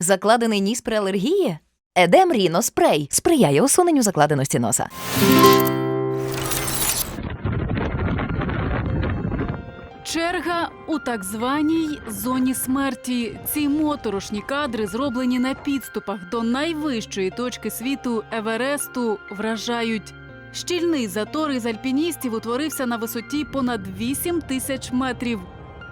Закладений ніс при алергії? Едем Ріно спрей сприяє усуненню закладеності носа. Черга у так званій зоні смерті. Ці моторошні кадри, зроблені на підступах до найвищої точки світу Евересту, вражають. Щільний затор із альпіністів утворився на висоті понад 8 тисяч метрів,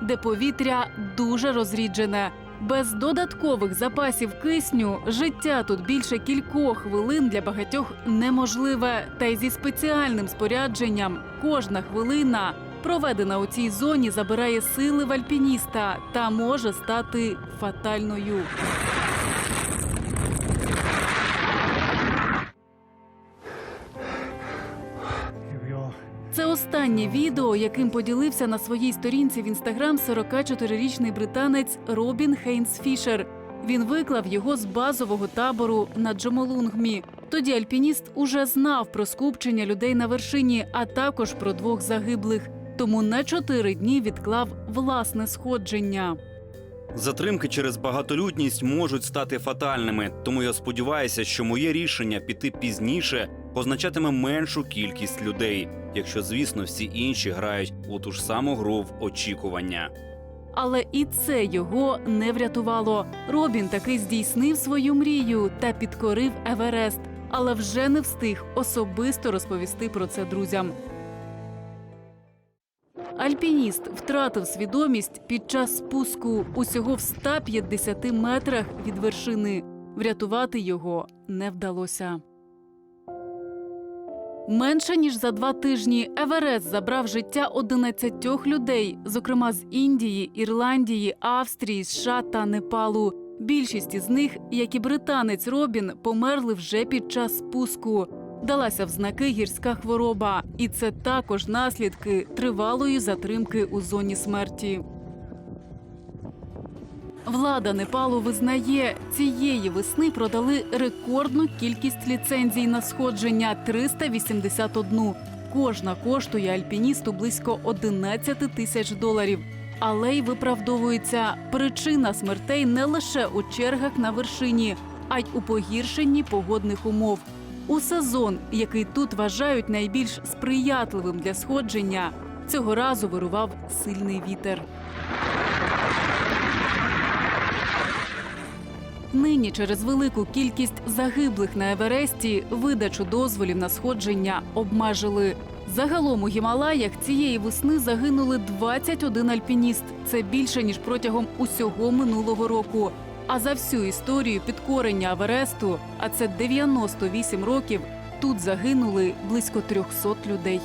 де повітря дуже розріджене. Без додаткових запасів кисню життя тут більше кількох хвилин для багатьох неможливе. Та й зі спеціальним спорядженням кожна хвилина, проведена у цій зоні, забирає сили в альпініста та може стати фатальною. Останнє відео, яким поділився на своїй сторінці в інстаграм 44-річний британець Робін Хейнс Фішер. Він виклав його з базового табору на Джомолунгмі. Тоді альпініст уже знав про скупчення людей на вершині, а також про двох загиблих. Тому на чотири дні відклав власне сходження. Затримки через багатолюдність можуть стати фатальними, тому я сподіваюся, що моє рішення піти пізніше означатиме меншу кількість людей, якщо, звісно, всі інші грають у ту ж саму гру в очікування. Але і це його не врятувало. Робін таки здійснив свою мрію та підкорив Еверест, але вже не встиг особисто розповісти про це друзям. Альпініст втратив свідомість під час спуску усього в 150 метрах від вершини. Врятувати його не вдалося. Менше ніж за два тижні Еверест забрав життя 11 людей, зокрема з Індії, Ірландії, Австрії, США та Непалу. Більшість із них, як і британець Робін, померли вже під час спуску. Далася в знаки гірська хвороба, і це також наслідки тривалої затримки у зоні смерті. Влада Непалу визнає, цієї весни продали рекордну кількість ліцензій на сходження 381. Кожна коштує альпіністу близько 11 тисяч доларів. Але й виправдовується причина смертей не лише у чергах на вершині, а й у погіршенні погодних умов. У сезон, який тут вважають найбільш сприятливим для сходження, цього разу вирував сильний вітер. Нині через велику кількість загиблих на Евересті видачу дозволів на сходження обмежили. Загалом у Гімалаях цієї весни загинули 21 альпініст. Це більше ніж протягом усього минулого року. А за всю історію підкорення Авересту, а це 98 років, тут загинули близько 300 людей.